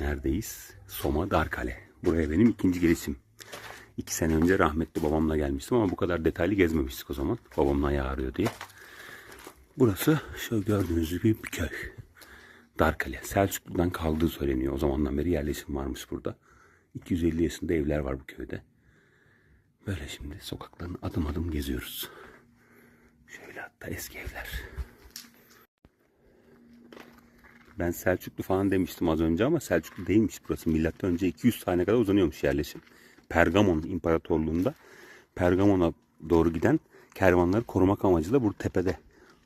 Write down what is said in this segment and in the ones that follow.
Neredeyiz? Soma Darkale. Buraya benim ikinci gelişim. İki sene önce rahmetli babamla gelmiştim ama bu kadar detaylı gezmemiştik o zaman. Babamın ayağı ağrıyor diye. Burası şöyle gördüğünüz gibi bir köy. Darkale. Selçuklu'dan kaldığı söyleniyor. O zamandan beri yerleşim varmış burada. 250 yaşında evler var bu köyde. Böyle şimdi sokaklarını adım adım geziyoruz. Şöyle hatta eski evler. Ben Selçuklu falan demiştim az önce ama Selçuklu değilmiş burası. Milattan önce 200 tane kadar uzanıyormuş yerleşim. Pergamon İmparatorluğu'nda Pergamon'a doğru giden kervanları korumak amacıyla bu tepede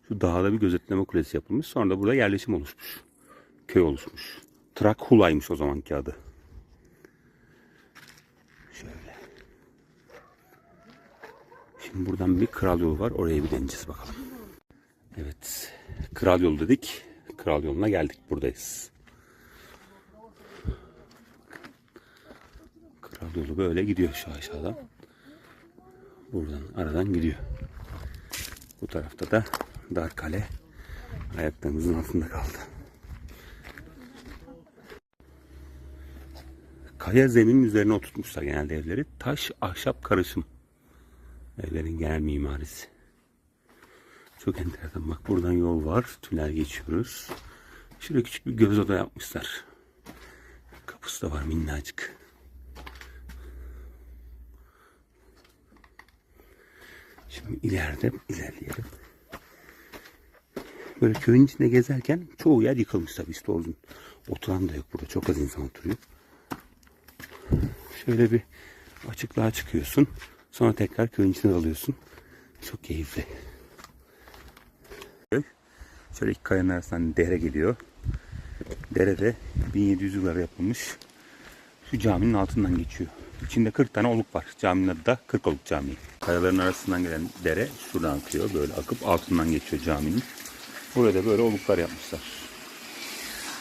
şu dağda bir gözetleme kulesi yapılmış. Sonra da burada yerleşim oluşmuş. Köy oluşmuş. Trakhula'ymış o zamanki adı. Şöyle. Şimdi buradan bir kral yolu var. Oraya bir deneyeceğiz bakalım. Evet. Kral yolu dedik. Kral yoluna geldik. Buradayız. Kral yolu böyle gidiyor şu aşağıdan. Buradan aradan gidiyor. Bu tarafta da dar kale ayaklarımızın altında kaldı. Kaya zemin üzerine oturtmuşlar genelde evleri. Taş, ahşap karışım. Evlerin genel mimarisi. Çok enteresan. Bak buradan yol var. Tünel geçiyoruz. Şuraya küçük bir göz oda yapmışlar. Kapısı da var minnacık. Şimdi ileride ilerleyelim. Böyle köyün içinde gezerken çoğu yer yıkılmış tabii işte orada. Oturan da yok burada. Çok az insan oturuyor. Şöyle bir açıklığa çıkıyorsun. Sonra tekrar köyün içine dalıyorsun. Çok keyifli. Şöyle iki kayanın arasından dere geliyor. Derede 1700 yıllar yapılmış. Şu caminin altından geçiyor. İçinde 40 tane oluk var. Caminin adı da 40 oluk camii. Kayaların arasından gelen dere şuradan akıyor. Böyle akıp altından geçiyor caminin. Burada böyle oluklar yapmışlar.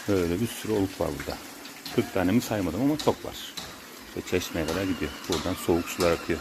Böyle bir sürü oluk var burada. 40 tane mi saymadım ama çok var. Ve çeşmeye kadar gidiyor. Buradan soğuk sular akıyor.